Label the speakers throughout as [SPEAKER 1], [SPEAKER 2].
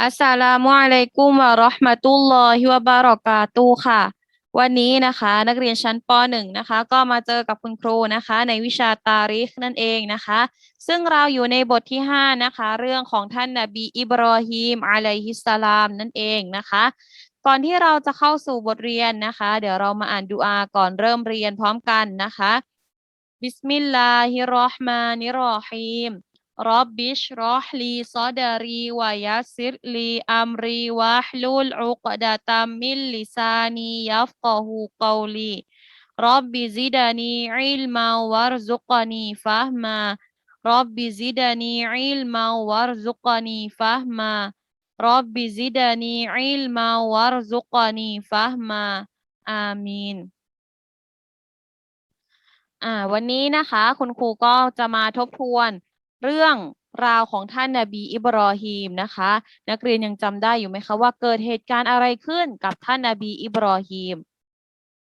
[SPEAKER 1] อัสสลามุอะลัยกุมวะเราะห์มะตุลลอฮิวะบะเราะกาตุค่ะ วันนี้นะคะ นักเรียนชั้นป .1 นะคะ ก็มาเจอกับคุณครูนะคะ ในวิชาตาริคนั่นเองนะคะ ซึ่งเราอยู่ในบทที่ 5 นะคะ เรื่องของท่านนบีอิบรอฮีมอะลัยฮิสสลามนั่นเองนะคะ ก่อนที่เราจะเข้าสู่บทเรียนนะคะ เดี๋ยวเรามาอ่านดุอาก่อนเริ่มเรียนพร้อมกันนะคะบิสมิลลาฮิรเราะห์มานิรเราะฮีม รับบิชรอฮลีซอดารีวะยัสซิรลีอัมรีวะฮลุลอุกดะตัมมิลลิซานียัฟกะฮูกอลีรับบิซิดานีอิลมาวัรซุกนีฟะฮมารับบิซิดานีอิลมาวัรซุกนีฟะฮมารับบิซิดานีอิลมาวัรซุกนีฟะฮมาอามีน อ่าวันนี้นะคะ คุณครูก็จะมาทบทวน เรื่องราวของท่านนบีอิบรอฮีมนะคะ นักเรียนยังจำได้อยู่ไหมคะว่าเกิดเหตุการณ์อะไรขึ้นกับท่านนบีอิบรอฮีม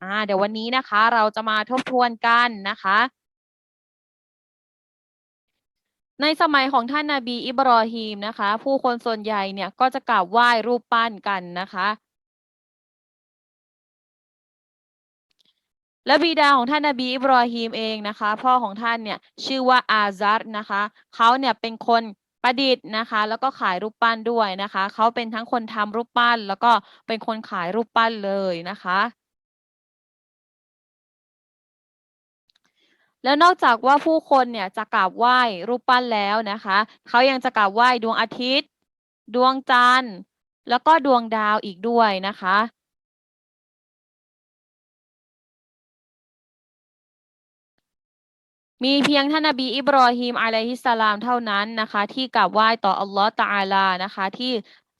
[SPEAKER 1] อ่าเดี๋ยววันนี้นะคะเราจะมาทบทวนกันนะคะ ในสมัยของท่านนบีอิบรอฮีมนะคะ ผู้คนส่วนใหญ่เนี่ยก็จะกราบไหว้รูปปั้นกันนะคะ และบิดาของท่านนบีอิบรอฮีมเองนะคะ พ่อของท่านเนี่ยชื่อว่าอาซัดนะคะเขาเนี่ยเป็นคนประดิษฐ์นะคะ แล้วก็ขายรูปปั้นด้วยนะคะเขาเป็นทั้งคนทำรูปปั้น แล้วก็เป็นคนขายรูปปั้นเลยนะคะ แล้วนอกจากว่าผู้คนเนี่ยจะกราบไหว้รูปปั้นแล้วนะคะเขายังจะกราบไหว้ดวงอาทิตย์ ดวงจันทร์ แล้วก็ดวงดาวอีกด้วยนะคะ มีเพียงท่านนบีอิบรอฮิมอะลัยฮิสสลามเท่านั้นนะคะ ที่กราบไหว้ต่ออัลลอฮ์ตาอาลานะคะ ที่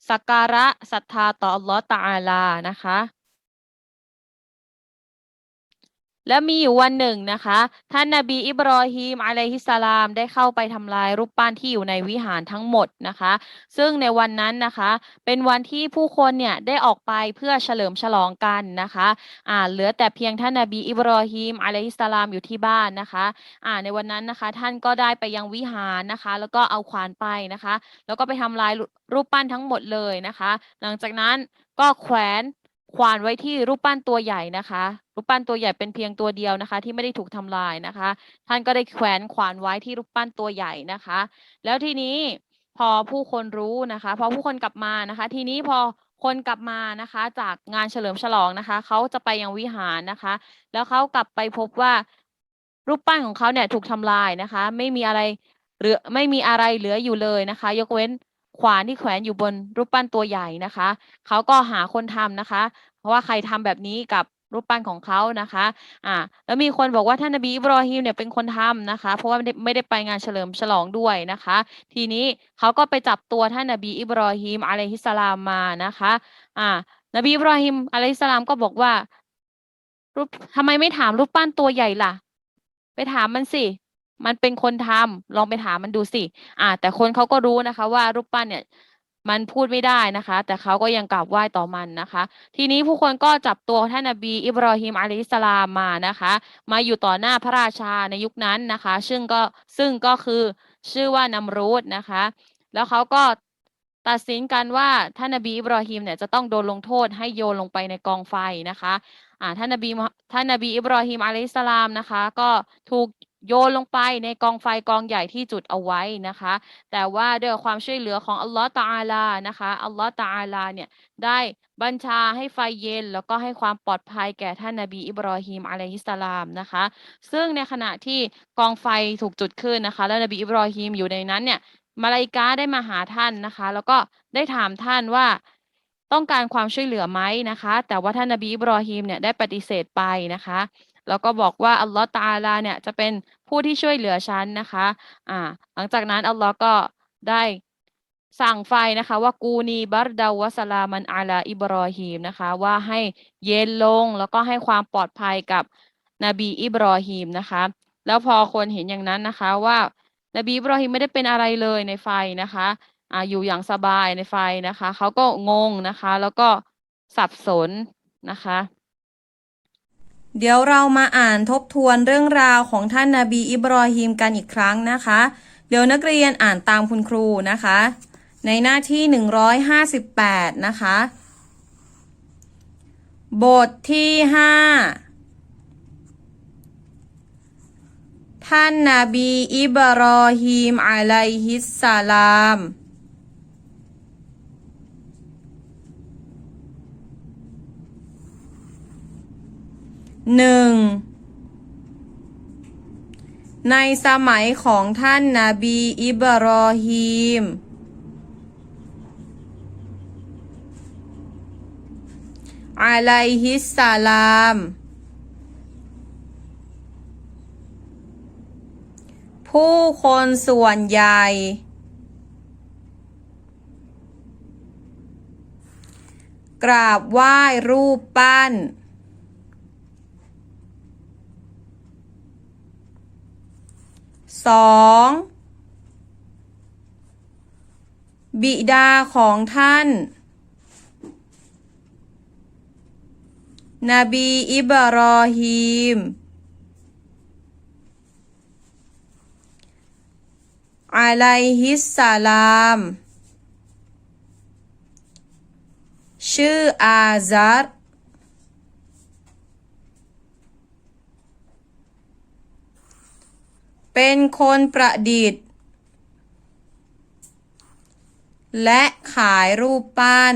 [SPEAKER 1] สักการะศรัทธาต่ออัลลอฮ์ตาอาลานะคะ และมีอยู่วันหนึ่งนะคะ ท่านนบีอิบรอฮีมอะลัยฮิสสลามได้เข้าไปทำลายรูปปั้นที่อยู่ในวิหารทั้งหมดนะคะ ซึ่งในวันนั้นนะคะ เป็นวันที่ผู้คนเนี่ยได้ออกไปเพื่อเฉลิมฉลองกันนะคะอ่าเหลือแต่เพียงท่านนบีอิบรอฮีมอะลัยฮิสสลามอยู่ที่บ้านนะคะอ่าในวันนั้นนะคะ ท่านก็ได้ไปยังวิหารนะคะ แล้วก็เอาขวานไปนะคะ แล้วก็ไปทำลายรูปปั้นทั้งหมดเลยนะคะ หลังจากนั้นก็แขวน ขวานไว้ที่รูปปั้นตัวใหญ่นะคะ รูปปั้นตัวใหญ่เป็นเพียงตัวเดียวนะคะ ที่ไม่ได้ถูกทำลายนะคะ ท่านก็ได้แขวนขวานไว้ที่รูปปั้นตัวใหญ่นะคะ แล้วทีนี้พอผู้คนรู้นะคะ พอผู้คนกลับมานะคะ ทีนี้พอคนกลับมานะคะ จากงานเฉลิมฉลองนะคะเขาจะไปยังวิหารนะคะ แล้วเขากลับไปพบว่ารูปปั้นของเขาเนี่ยถูกทำลายนะคะ ไม่มีอะไรเหลือไม่มีอะไรเหลืออยู่เลยนะคะ ยกเว้น ขวานที่แขวนอยู่บนรูปปั้นตัวใหญ่นะคะเขาก็หาคนทำนะคะ เพราะว่าใครทำแบบนี้กับรูปปั้นของเขานะคะอ่าแล้วมีคนบอกว่าท่านนบีอิบรอฮีมเนี่ยเป็นคนทำนะคะ เพราะว่าไม่ได้ไไดไปงานเฉลิมฉลองด้วยนะคะ ทีนี้เขาก็ไปจับตัวท่านนบีอิบรอฮีมอะลัยฮิสลามมานะคะอ่านบีอิบรอฮีมอะลัยฮิสสลามก็บอกว่ารูปทำไมไม่ถามรูปปั้นตัวใหญ่ล่ะ ไปถามมันสิ มันเป็นคนทำลองไปถามมันดูสิอ่า แต่คนเขาก็รู้นะคะ ว่ารูปปั้นเนี่ยมันพูดไม่ได้นะคะ แต่เขาก็ยังกราบไหว้ต่อมันนะคะ ทีนี้ผู้คนก็จับตัวท่านนบี อิบรอฮิมอะลัยสลามมานะคะ มาอยู่ต่อหน้าพระราชาในยุคนั้นนะคะ ซึ่งก็ซึ่งก็คือชื่อว่านัมรูดนะคะ แล้วเขาก็ตัดสินกันว่าท่านนบีอิบรอฮิมเนี่ยจะต้องโดนลงโทษให้โยนลงไปในกองไฟนะคะอ่าท่านนบีท่านนบีอิบรอฮิมอะลัยฮิสสลามนะคะ ก็ถูก โยนลงไปในกองไฟกองใหญ่ที่จุดเอาไว้นะคะ แต่ว่าด้วยความช่วยเหลือของอัลลอฮ์ตะอาลานะคะอัลลอฮ์ตะอาลาเนี่ยได้บัญชาให้ไฟเย็น แล้วก็ให้ความปลอดภัยแก่ท่านนบีอิบรอฮิมอะลัยฮิสสลามนะคะ ซึ่งในขณะที่กองไฟถูกจุดขึ้นนะคะ แล้วนบีอิบรอฮิมอยู่ในนั้นเนี่ยมาลาอิกาได้มาหาท่านนะคะ แล้วก็ได้ถามท่านว่าต้องการความช่วยเหลือไหมนะคะ แต่ว่าท่านนบีอิบรอฮิมเนี่ยได้ปฏิเสธไปนะคะ แล้วก็บอกว่าอัลลอฮ์ตะอาลาเนี่ยจะเป็น ผู้ที่ช่วยเหลือฉันนะคะอ่าหลังจากนั้นอัลลอฮ์ก็ได้สั่งไฟนะคะว่ากูนีบัรดาวะสลามันอาลาอิบรอฮีมนะคะว่าให้เย็นลงแล้วก็ให้ความปลอดภัยกับนบีอิบรอฮีมนะคะแล้วพอคนเห็นอย่างนั้นนะคะว่านบีอิบรอฮีมไม่ได้เป็นอะไรเลยในไฟนะคะอ่าอยู่อย่างสบายในไฟนะคะเขาก็งงนะคะ แล้วก็สับสนนะคะ เดี๋ยวเรามาอ่านทบทวนเรื่องราวของท่านนาบีอิบรอฮีมกันอีกครั้งนะคะ เดี๋ยวนักเรียนอ่านตามคุณครูนะคะ ในหน้าที่ 158 นะคะ บทที่ 5 ท่านนาบีอิบรอฮีมอะลัยฮิสสลาม หนึ่งในสมัยของท่านนาบีอิบรอฮีม อะลัยฮิสสลาม ผู้คนส่วนใหญ่ กราบไหว้รูปปั้น สองบิดาของท่าน นบีอิบรอฮีม อะลัยฮิสสลาม ชื่ออาซัร เป็นคนประดิษฐ์ และขายรูปปั้น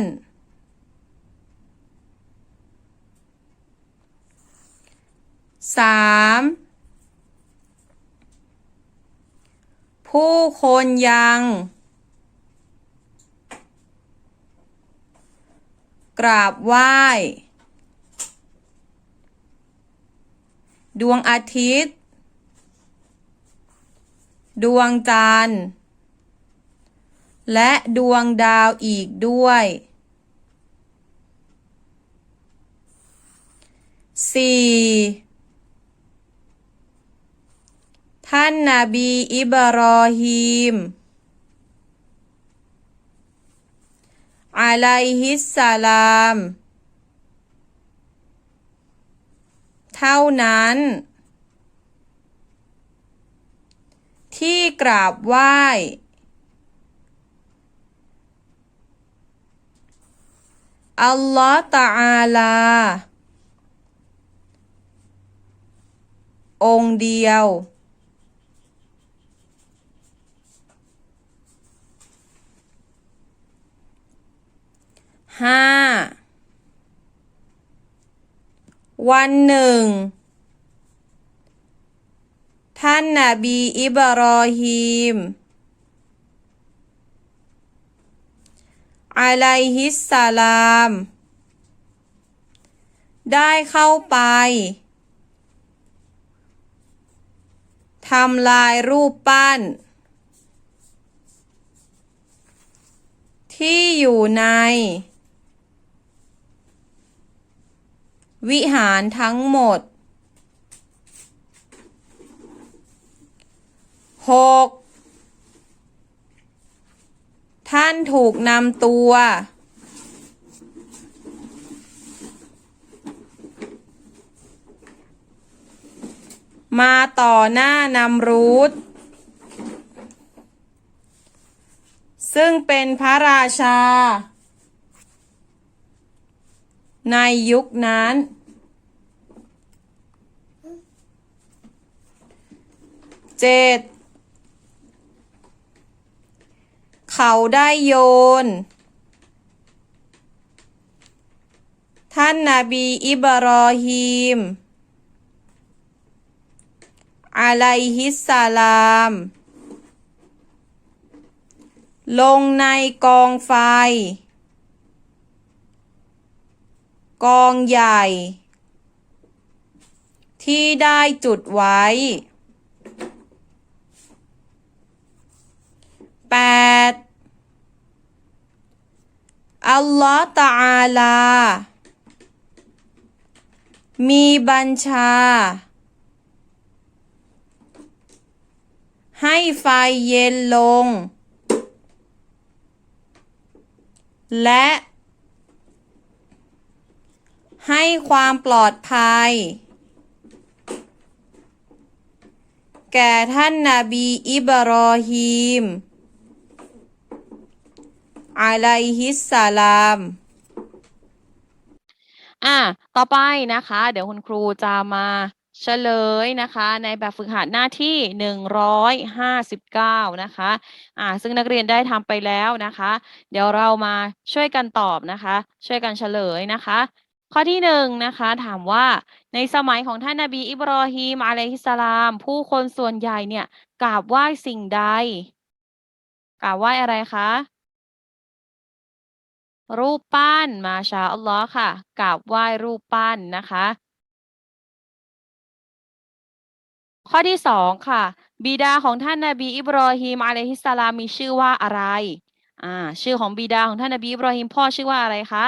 [SPEAKER 1] สามผู้คนยัง กราบไหว้ ดวงอาทิตย์ ดวงจันทร์ และดวงดาวอีกด้วยสี่ท่านนาบีอิบรอฮีมอะลัยฮิสสลาม เท่านั้น ที่กราบไหว้ อัลลอฮฺตะอาลา องเดียว ห้า วันหนึ่ง ท่านนาบีอิบรอฮีมอะลัยฮิสสลาม ได้เข้าไปทำลายรูปปั้น ที่อยู่ใน วิหารทั้งหมด หกท่านถูกนำตัว มาต่อหน้านำรูธซึ่งเป็นพระราชา ในยุคนั้น เจ็ด เขาได้โยน ท่านนาบีอิบรอฮีมอะลัยฮิสสลาม ลงในกองไฟ กองใหญ่ ที่ได้จุดไว้แปด อัลลอฮฺตะอาลา มีบัญชา ให้ไฟเย็นลง และ ให้ความปลอดภัย แก่ท่านนาบีอิบรอฮีม
[SPEAKER 2] อะลัยฮิสสลาม
[SPEAKER 1] อ่าต่อไปนะคะ เดี๋ยวคุณครูจะมาเฉลยนะคะ ในแบบฝึกหัดหน้าที่หนึ่งร้อยห้าสิบเก้านะคะ อ่า ซึ่งนักเรียนได้ทำไปแล้วนะคะ เดี๋ยวเรามาช่วยกันตอบนะคะ ช่วยกันเฉลยนะคะ ข้อที่หนึ่งนะคะ ถามว่าในสมัยของท่านนบีอิบรอฮีมอะลัยฮิสสลาม ผู้คนส่วนใหญ่เนี่ยกราบไหว้สิ่งใดกราบไหว้อะไรคะ รูปปั้นมาชาอัลลอฮ์ค่ะกราบไหว้รูปปั้นนะคะ ข้อที่สองค่ะ บิดาของท่านนบีอิบรอฮิมอะลัยฮิสสลามมีชื่อว่าอะไร อ่า ชื่อของบิดาของท่านนบีอิบรอฮิมพ่อชื่อว่าอะไรคะ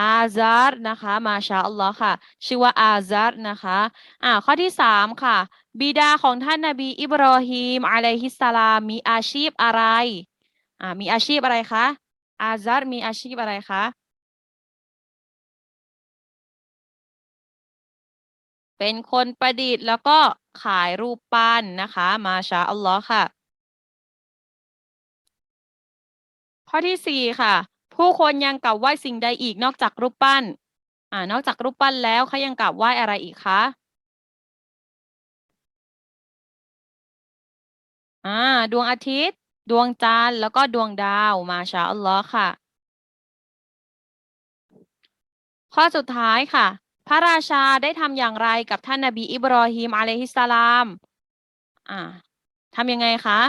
[SPEAKER 1] อาซาร์นะคะ มาชาอัลลอฮ์ค่ะ ชื่อว่าอาซาร์นะคะอ่าข้อที่สามค่ะ บิดาของท่านนบีอิบรอฮีมอะลัยฮิสสลามมีอาชีพอะไรอ่ามีอาชีพอะไรคะอาซาร์มีอาชีพอะไรคะเป็นคนประดิษฐ์แล้วก็ขายรูปปั้นนะคะ มาชาอัลลอฮ์ค่ะ ข้อที่สี่ค่ะ ผู้คนยังกราบไหว้สิ่งใดอีกนอกจากรูปปั้น อ่า นอกจากรูปปั้นแล้วเขายังกราบไหว้อะไรอีกคะอ่า ดวงอาทิตย์ ดวงจันทร์แล้วก็ดวงดาวมาชาอัลลอฮ์ค่ะ ข้อสุดท้ายค่ะ พระราชาได้ทำอย่างไรกับท่านนบีอิบรอฮีมอะลัยฮิสสลาม อ่าทำยังไงคะ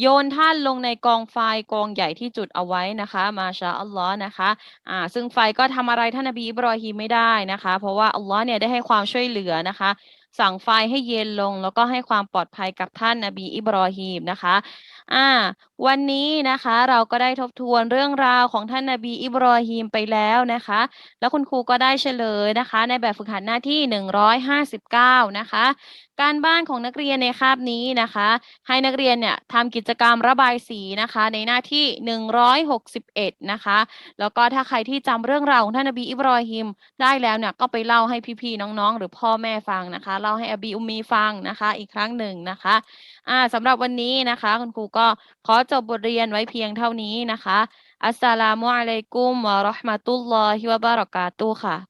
[SPEAKER 1] โยนท่านลงในกองไฟกองใหญ่ที่จุดเอาไว้นะคะ มาชาอัลลอฮ์นะคะอ่าซึ่งไฟก็ทำอะไรท่านนบีอิบรอฮีไม่ได้นะคะ เพราะว่าอัลลอฮ์เนี่ยได้ให้ความช่วยเหลือนะคะ สั่งไฟให้เย็นลง แล้วก็ให้ความปลอดภัยกับท่านนบีอิบรอฮีมนะคะอ่าวันนี้นะคะเราก็ได้ทบทวนเรื่องราวของท่านนบีอิบรอฮีมไปแล้วนะคะ แล้วคุณครูก็ได้เฉลยนะคะ ในแบบฝึกหัดหน้าที่หนึ่งร้อยห้าสิบเก้านะคะ การบ้านของนักเรียนในคาบนี้นะคะ ให้นักเรียนเนี่ยทำกิจกรรมระบายสีนะคะ ในหน้าที่หนึ่งร้อยหกสิบเอ็ดนะคะ แล้วก็ถ้าใครที่จำเรื่องราวของท่านนบีอิบรอฮิมได้แล้วเนี่ยก็ไปเล่าให้พี่ๆน้องๆ หรือพ่อแม่ฟังนะคะเล่าให้อบีอุมมีฟังนะคะ อีกครั้งหนึ่งนะคะอ่าสำหรับวันนี้นะคะ คุณครูก็ขอจบบทเรียนไว้เพียงเท่านี้นะคะอัสสลามุอะลัยกุมวะราะห์มะตุลลอฮิวะบะเราะกาตุฮ์ค่ะ